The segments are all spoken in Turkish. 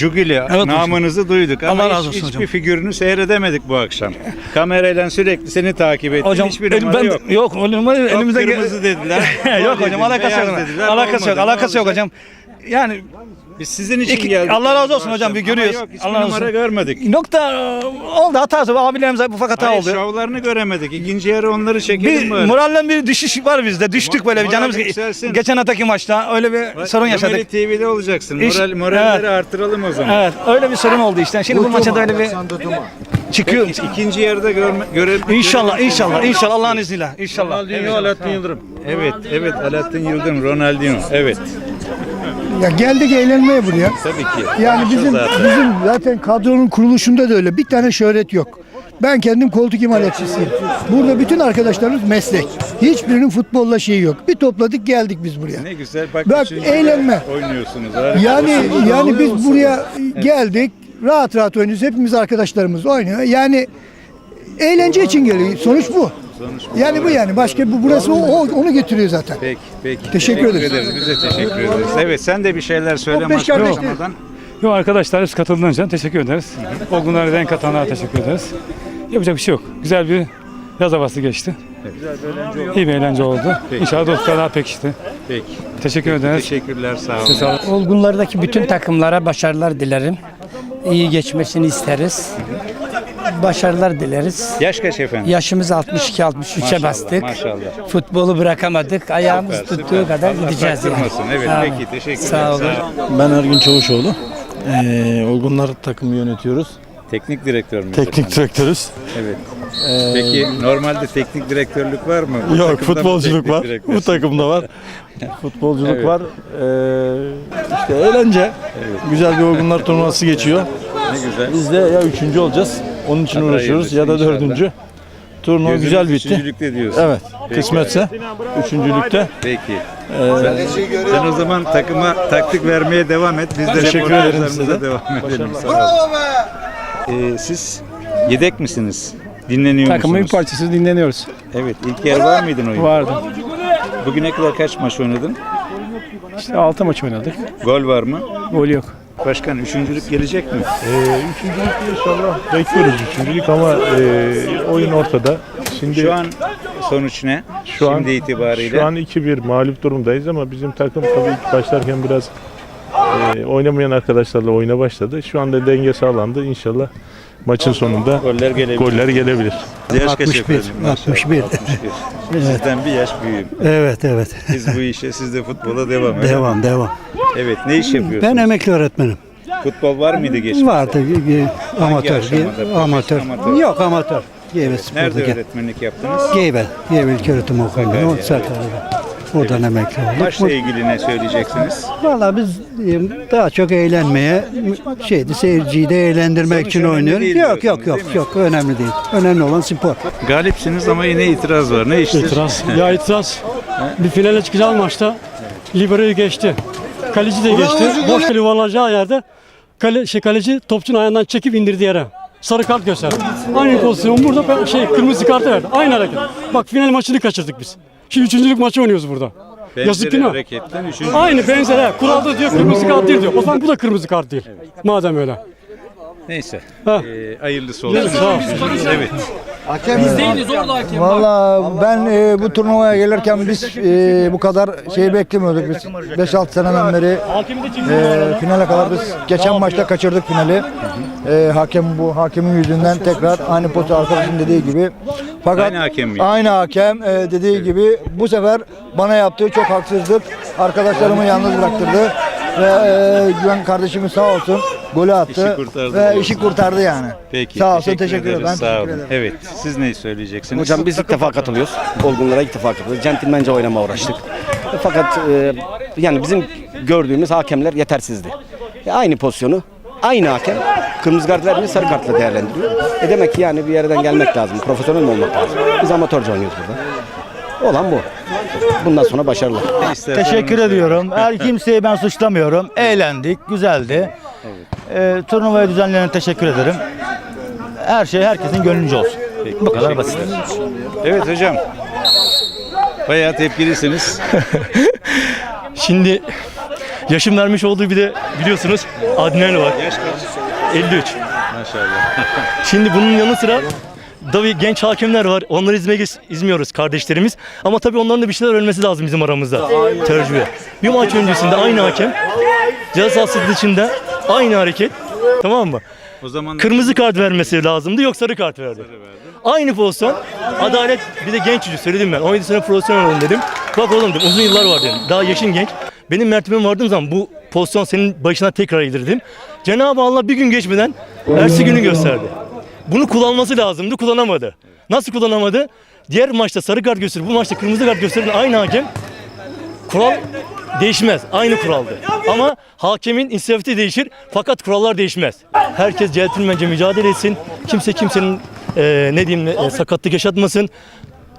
Cugili hocam. namınızı duyduk ama Allah hiç- razı olsun hiçbir hocam. figürünü seyredemedik bu akşam. Kamerayla sürekli seni takip ettim. Hocam Hiçbir numara ben yok. yok o numara elimizde kırmızı dediler. yok hocam alakası yok. dediler, Alakası yok. olmadı. Ne Alakası yok hocam. Yani Biz sizin için İki- geldik. Allah razı olsun hocam, bir Ama görüyoruz. Yok, hiçbir Allah razı numara olsun. görmedik. nokta e, oldu hatası abilerimize ufak hata Hayır, oldu. şovlarını göremedik. İkinci yarı onları çekelim Bir böyle. morallen bir düşüş var bizde. Düştük böyle bir moral canımız. yükselsin. Geçen haftaki maçta öyle bir sorun yaşadık. TV'de olacaksın. İş- Moral, moralleri evet. artıralım o zaman. Evet öyle bir sorun oldu işte. Şimdi bu maçta da öyle bir çıkıyor. Peki, ikinci yarıda görme, göre, İnşallah inşallah inşallah Allah'ın izniyle inşallah. Ronaldinho, Alaaddin Yıldırım. Evet, evet Alaaddin Yıldırım, Ronaldinho. Evet, Ya geldik eğlenmeye buraya. tabii ki. Yani bizim Zaten. bizim zaten kadronun kuruluşunda da öyle. Bir tane şöhret yok. Ben kendim koltuk imalatçısıyım. Burada bütün arkadaşlarımız meslek. Hiçbirinin futbolla şeyi yok. Bir topladık geldik biz buraya. Ne güzel bak, Bak, eğlenme. oynuyorsunuz. harika. Yani yani biz buraya geldik. Rahat rahat oynuyoruz. Hepimiz arkadaşlarımız oynuyor. Yani eğlence için geliyor. Sonuç bu. Yani bu yani. Başka bu burası o, onu getiriyor zaten. Peki, peki. Teşekkür ederiz. Biz de teşekkür ederiz. Evet, sen de bir şeyler söyle beş maç kardeş başlamadan. Yok arkadaşlar hepsi katıldığınız için teşekkür ederiz. O günlere renk katanlara teşekkür ederiz. Yapacak bir şey yok. Güzel bir yaz havası geçti. İyi bir eğlence oldu. İnşallah dostlar daha pekişti. Peki. Teşekkür ederiz. Teşekkürler, sağ olun. Size sağ olun. Olgunlardaki bütün takımlara başarılar dilerim. İyi geçmesini isteriz. Başarılar dileriz. Yaş kaç efendim? Yaşımız 62-63'e Maşallah, bastık. Maşallah. Futbolu bırakamadık. Ayağımız Süper, tuttuğu süper. kadar Allah gideceğiz yani. Evet, Amin. peki. Teşekkürler. Sağ olun. Ben Ergün Çavuşoğlu. Ee, Olgunlar takımı yönetiyoruz. Teknik direktör müyüz Teknik efendim? direktörüz. Evet. Peki normalde teknik direktörlük var mı? Bu Yok takımda mı futbolculuk teknik var. Bu takımda var. Futbolculuk Evet. var. Ee, işte eğlence. Güzel bir Olgunlar turnuvası geçiyor. Ne güzel. Biz de ya üçüncü olacağız. Onun için Hadi uğraşıyoruz ya da dördüncü. Turnuva Gözünüz güzel bitti. Üçüncülükte diyorsun. Evet. Peki. Kısmetse üçüncülükte. Peki. Sen, sen o zaman takıma taktik vermeye devam et. Biz de Teşekkür ederim reportajlarımıza size de. devam edelim. Olun. Ee, siz yedek misiniz? Dinleniyor Takımın bir musunuz? parçası dinleniyoruz. Evet. ilk yarı var mıydın oyun? Vardı. Bugüne kadar kaç maç oynadın? İşte 6 maç oynadık. Gol var mı? Gol yok. Başkan üçüncülük gelecek mi? Üçüncülük inşallah bekliyoruz üçüncülük ama e, oyun ortada. Şimdi Şu an sonuç ne? Şu an- Şimdi itibariyle. şu an 2-1 mağlup durumdayız ama bizim takım tabii ilk başlarken biraz e, oynamayan arkadaşlarla oyuna başladı. Şu anda denge sağlandı. İnşallah maçın sonunda goller gelebilir. goller gelebilir. Yaş kaç 61, efendim? Maşallah, 61. 61. Sizden bir yaş büyüğüm. Evet evet. Biz bu işe, siz de futbola devam edin. Devam devam. Evet, ne iş yapıyorsunuz? Ben emekli öğretmenim. Futbol var mıydı geçmişte? Vardı bir amatör, aşamada? amatör. Amatör. Yok amatör. Geyve Nerede öğretmenlik yaptınız? Geyve, Geyve İlköğretim Okulu'nda. O Evet. Oradan emekli olduk. Maçla ilgili ne söyleyeceksiniz? Valla biz e, daha çok eğlenmeye, şeydi seyirciyi de eğlendirmek Sonuç için önemli oynuyoruz. değil Yok diyorsunuz, yok yok değil mi? yok önemli değil. Önemli olan spor. Galipsiniz ama yine itiraz var. Ne iştir? İtiraz. ya itiraz. Bir finale çıkacağı maçta Libero'yu geçti. Kaleci de geçti. Boş kale yuvarlanacağı yerde kale, şey, kaleci topçunun ayağından çekip indirdi yere. Sarı kart gösterdi. Aynı pozisyon burada ben şey kırmızı kartı verdi. Aynı hareket. Bak final maçını kaçırdık biz. Şimdi üçüncülük maçı oynuyoruz burada. Yazık Benzeri günah. hareketten üçüncü. Aynı benzer. ha. Kuralda diyor kırmızı kart değil diyor. O zaman bu da kırmızı kart değil. Madem öyle. Neyse. Ha. Ee, hayırlısı olsun. Sağ ol. Evet. Valla ben e, bu turnuvaya gelirken biz e, bu kadar şey beklemiyorduk biz. 5-6 seneden beri e, finale kadar biz geçen maçta kaçırdık finali. E, hakem bu hakemin yüzünden tekrar aynı potu arkadaşın dediği gibi. Fakat Aynı hakem mi? Aynı hakem e, dediği gibi bu sefer bana yaptığı çok haksızlık. Arkadaşlarımı yalnız bıraktırdı. Ve e, Güven kardeşimiz sağ olsun golü attı. İşi kurtardı Ve diyorsun. işi kurtardı yani. Peki. Sağ olsun teşekkür ederim. ederiz, Ben Sağ teşekkür olun. ederim. Evet. Siz ne söyleyeceksiniz? Hocam biz ilk defa katılıyoruz. Olgunlara ilk defa katılıyoruz. Centilmence oynama uğraştık. Fakat e, yani bizim gördüğümüz hakemler yetersizdi. E, aynı pozisyonu aynı hakem kırmızı kart vermiyor sarı kartla değerlendiriyor. E demek ki yani bir yerden gelmek lazım. Profesyonel mi olmak lazım? Biz amatörce oynuyoruz burada. Olan bu. Bundan sonra istersen Teşekkür ediyorum. Her kimseyi ben suçlamıyorum. Eğlendik, güzeldi. Ee, turnuvaya düzenleyene teşekkür ederim. Her şey herkesin gönlünce olsun. Bu kadar basit. Evet hocam. Bayağı tepkilisiniz. Şimdi yaşım vermiş olduğu bir de biliyorsunuz Adnel var. 53. Maşallah. Şimdi bunun yanı sıra tabii genç hakimler var. Onları izmeye izmiyoruz kardeşlerimiz. Ama tabii onların da bir şeyler ölmesi lazım bizim aramızda. Tecrübe. Bir maç öncesinde aynı hakem ceza sahası dışında aynı hareket. Tamam mı? O zaman Kırmızı kart vermesi lazımdı yok sarı kart verdi. Aynı pozisyon. Adalet bir de genç çocuk söyledim ben. 17 sene profesyonel olun dedim. Bak oğlum dedim uzun yıllar var dedim. Daha yaşın genç. Benim mertebem vardığım zaman bu pozisyon senin başına tekrar gelir dedim. Cenab-ı Allah bir gün geçmeden ertesi günü gösterdi. Bunu kullanması lazımdı kullanamadı. Nasıl kullanamadı? Diğer maçta sarı kart gösterir, bu maçta kırmızı kart gösterir aynı hakem. Kural değişmez. Aynı kuraldı. Ama hakemin inisiyatifi değişir fakat kurallar değişmez. Herkes centilmence mücadele etsin. Kimse kimsenin eee, ne diyeyim e, sakatlık yaşatmasın.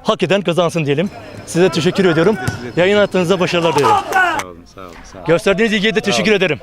Hak eden kazansın diyelim. Size teşekkür ediyorum. Yayın hayatınızda başarılar dilerim. Sağ olun, sağ olun, sağ olun. Gösterdiğiniz ilgiye de teşekkür ederim.